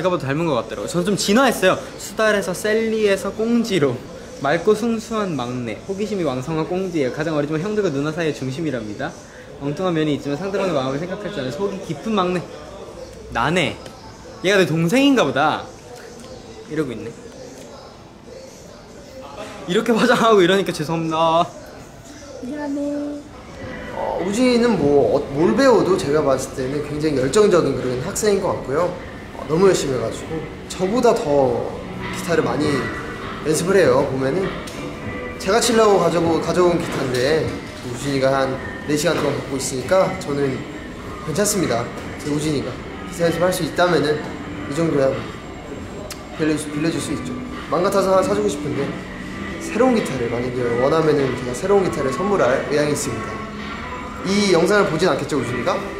제가 봐도 닮은 것 같더라고요. 저는 좀 진화했어요. 수달에서 셀리에서 꽁지로 맑고 순수한 막내, 호기심이 왕성한 꽁지예요. 가장 어리지만 형들과 누나 사이의 중심이랍니다. 엉뚱한 면이 있지만 상대방의 마음을 생각할 줄 아는 속이 깊은 막내. 나네. 얘가 내 동생인가 보다. 이러고 있네. 이렇게 화장하고 이러니까 죄송합니다. 어, 우진이는 뭐, 어, 뭘 배워도 제가 봤을 때는 굉장히 열정적인 그런 학생인 것 같고요. 어, 너무 열심히 해가지고 저보다 더 기타를 많이 연습을 해요. 보면은 제가 치려고 가져고, 가져온 기타인데 우진이가 한 4시간 동안 갖고 있으니까 저는 괜찮습니다. 제 우진이가 기타 연습할 수 있다면은 이 정도야 빌려줄, 빌려줄 수 있죠. 하나 사주고 싶은데 새로운 기타를 만약에 원하면은 제가 새로운 기타를 선물할 의향이 있습니다. 이 영상을 보진 않겠죠, 우진이가?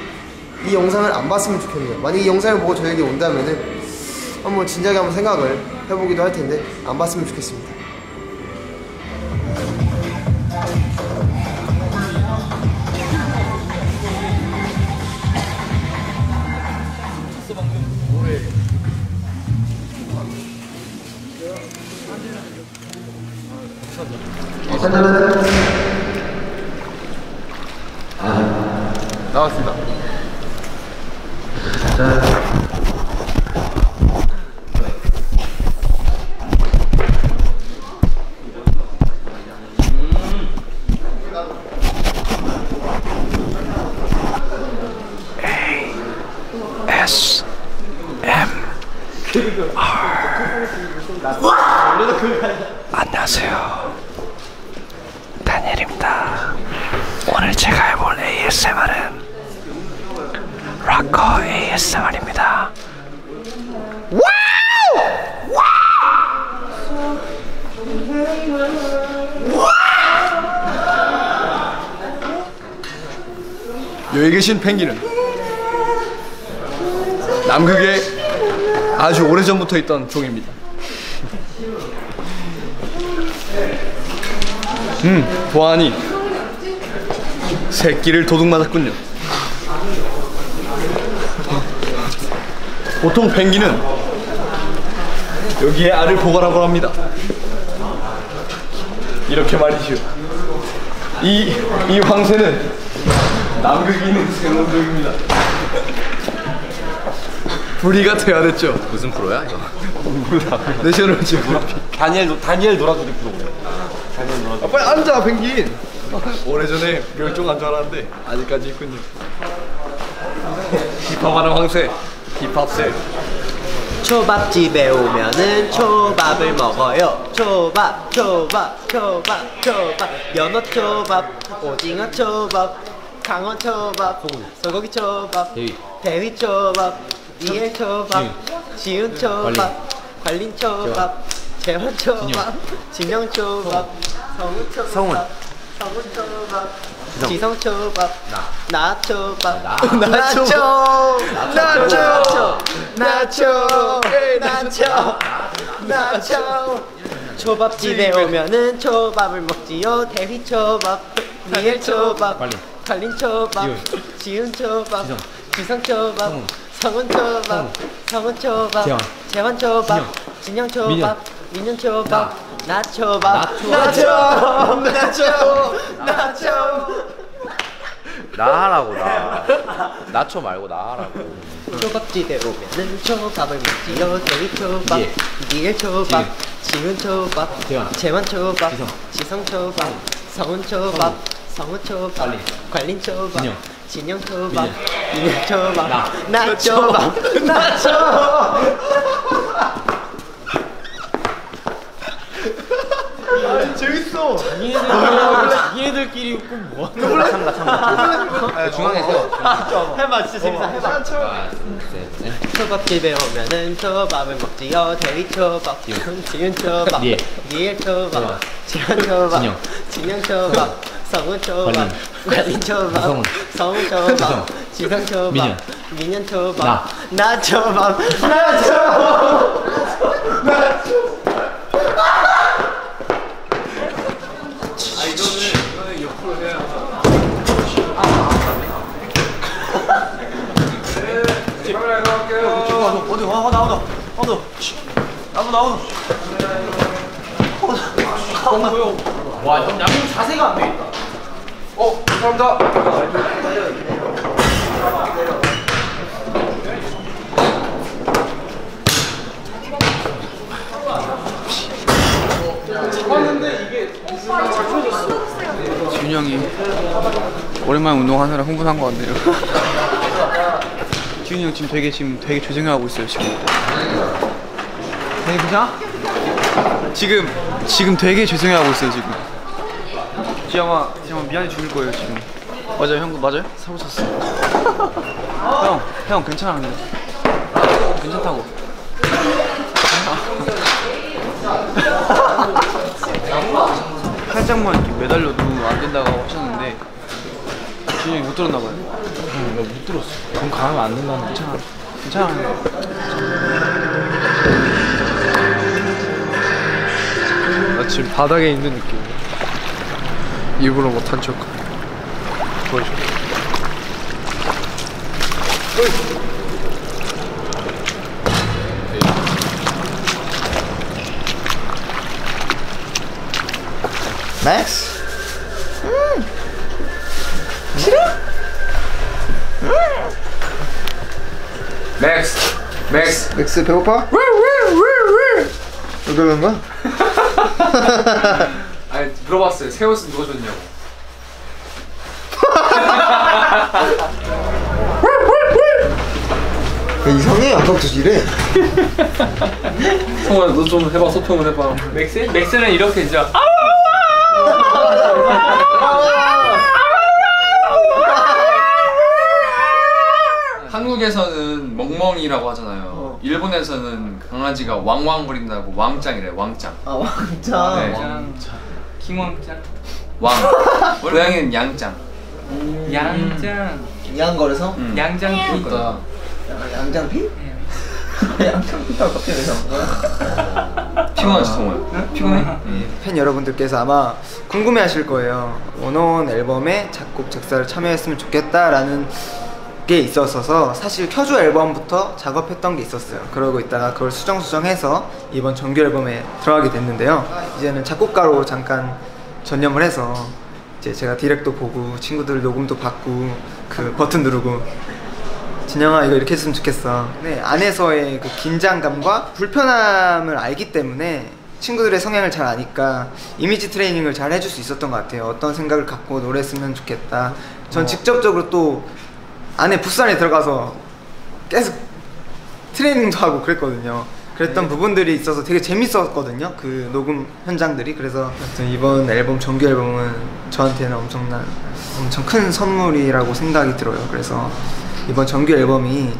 이 영상을 안 봤으면 좋겠네요. 만약 이 영상을 보고 저에게 온다면은 한번 진작에 한번 생각을 해보기도 할 텐데 안 봤으면 좋겠습니다. 나왔습니다. 안녕하세요. 다니엘입니다. 오늘 제가 해볼 ASMR은 락커 ASMR입니다. 여기 계신 펭귄은? 남극에 아주 오래전부터 있던 종입니다. 음, 보아하니 새끼를 도둑 맞았군요. 보통 펭귄은 여기에 알을 보관하고 합니다. 이렇게 말이죠. 이, 이 황새는 남극에 있는 생원족입니다. 불이가 돼야 됐죠. 무슨 프로야 이거? 내셔널 지오그래피. 다니엘 다니엘 놀아주기 프로그램. 아, 빨리 앉아, 펭귄. 오래전에 멸종한 줄 알았는데 아직까지 있군요. 힙합하는 황새, 힙합새. 초밥집에 오면은 초밥을 먹어요. 초밥, 초밥, 초밥, 초밥. 연어 초밥, 오징어 초밥, 강어 초밥, 소고기 초밥, 대위. 초밥, 이엘 초밥, 지훈 초밥, 관린 초밥, 재환 초밥, 진영 초밥, 성우 초밥, 성훈. 성훈 초밥, 지성 초밥, 나. 초밥, 나초. 나초, 나초. 나초, 나초, 나초. 초밥집에 오면은 초밥을 먹지요. 대휘 초밥, 미엘 초밥, 관린 초밥, 지훈. 초밥, 지성. 초밥, 성훈 초밥, 성훈 초밥, 재환. 초밥, 진영. 초밥, 민현 초밥, 나 초밥, 나초, 나초, 나초. 나 하라고 나. 나초 말고 나 하라고. 초밥집에 오면은 초밥을 먹지요 대휘 초밥, 예. 미엘 초밥, 지훈 초밥. 재환 초밥, 지성 초밥, 성훈 초밥, 성훈 초밥, 관린 초밥, 진영. 진영 초밥, 민현 초밥, 나 초밥, 나 초밥. 재밌어. 얘들끼리 웃고 뭐? 참가 참가. 중앙에 세워. 해봐 진짜 재밌어 해봐 초밥집에 오면은 초밥을 먹지요 대휘 초밥 지훈 초밥 예. 미엘 초밥 좋아. 지현 초밥 진영. 진영 초밥 성훈 초밥 관린. 관린 초밥 성훈. 성훈 초밥 지성. 지성 초밥 민현. 민현 초밥 나. 나 초밥 나 초밥 카메라 이렇게. 어디 와 나오다 나오다 나도 나오다 와형 양님 자세가 안 돼 있다. 어 감사합니다. 준이 형이 오랜만에 운동하느라 흥분한 것 같네요. 준이 형 지금 되게 지금 되게 조생하고 있어요 지금. 되게 그냥? 지금 지금 되게 조생하고 있어요 지금. 지영아 지영아 미안해 죽을 거예요 지금. 맞아요 형 맞아요? 사고 쳤어. 형, 형 괜찮아 근데. 괜찮다고. 살짝만 이렇게 매달려도 안 된다고 하셨는데 준이 형이 못 들었나 봐요. 응, 나못 들었어. 그럼 가면 안 된다는 괜찮아. 괜찮아. 나 지금 바닥에 있는 느낌 일부러 못한 척 보여줘 맥스 맥스 맥스 맥스 배고파? 왜 그러는 거야? 아니 물어봤어요. 새 옷은 누가 줬냐고. 야, 이상해. 아까부터 이래 성원아 너좀 해봐. 소통을 해봐. 맥스? 맥스는 이렇게 이제 한국에서는 멍멍이라고 하잖아요. 일본에서는 강아지가 왕왕거린다고 왕짱이래 왕짱. 아 왕자 네. 킹왕짱. 왕. 고양이는 양짱. 양장 양거려서? 음. 양장 그러니까. 양장피? 양장피라고 갑자기 왜 나온 거야? 피곤하지 정말. 피곤해? 팬 여러분들께서 아마 궁금해하실 거예요. 원어원 앨범에 작곡 작사를 참여했으면 좋겠다라는 게 있었어서 사실 켜주 앨범부터 작업했던 게 있었어요. 그러고 있다가 그걸 수정수정해서 이번 정규 앨범에 들어가게 됐는데요. 이제는 작곡가로 잠깐 전념을 해서 이제 제가 디렉도 보고 친구들 녹음도 받고 그 버튼 누르고 진영아 이거 이렇게 했으면 좋겠어. 네 안에서의 그 긴장감과 불편함을 알기 때문에 친구들의 성향을 잘 아니까 이미지 트레이닝을 잘 해줄 수 있었던 것 같아요. 어떤 생각을 갖고 노래했으면 좋겠다. 전 직접적으로 또 안에 부산에 들어가서 계속 트레이닝도 하고 그랬거든요. 그랬던 부분들이 있어서 되게 재밌었거든요. 그 녹음 현장들이. 그래서 하여튼 이번 앨범 정규 앨범은 저한테는 엄청난 엄청 큰 선물이라고 생각이 들어요. 그래서 이번 정규 앨범이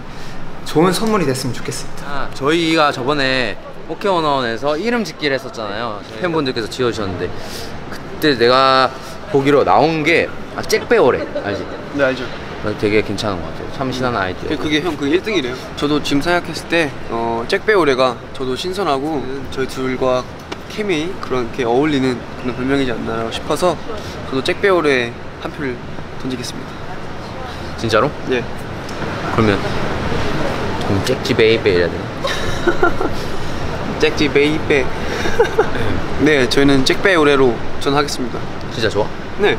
좋은 선물이 됐으면 좋겠습니다. 아, 저희가 저번에 포켓원원에서 이름 짓기를 했었잖아요. 팬분들께서 지어주셨는데 그때 내가 보기로 나온 게 아, 잭배오래 알지? 네 알죠. 되게 괜찮은 것 같아요. 참 신한 아이디어. 그게 형 그게 1등이래요. 저도 지금 생각했을 때 어, 잭배오레가 저도 신선하고 저희 둘과 케미 그렇게 어울리는 그런 별명이지 않나 싶어서 저도 잭배오레 한 표를 던지겠습니다. 진짜로? 네. 그러면 좀 잭지 베이베 이래야 되나? 잭지 베이베. 네, 저희는 잭배오레로 전하겠습니다. 진짜 좋아? 네.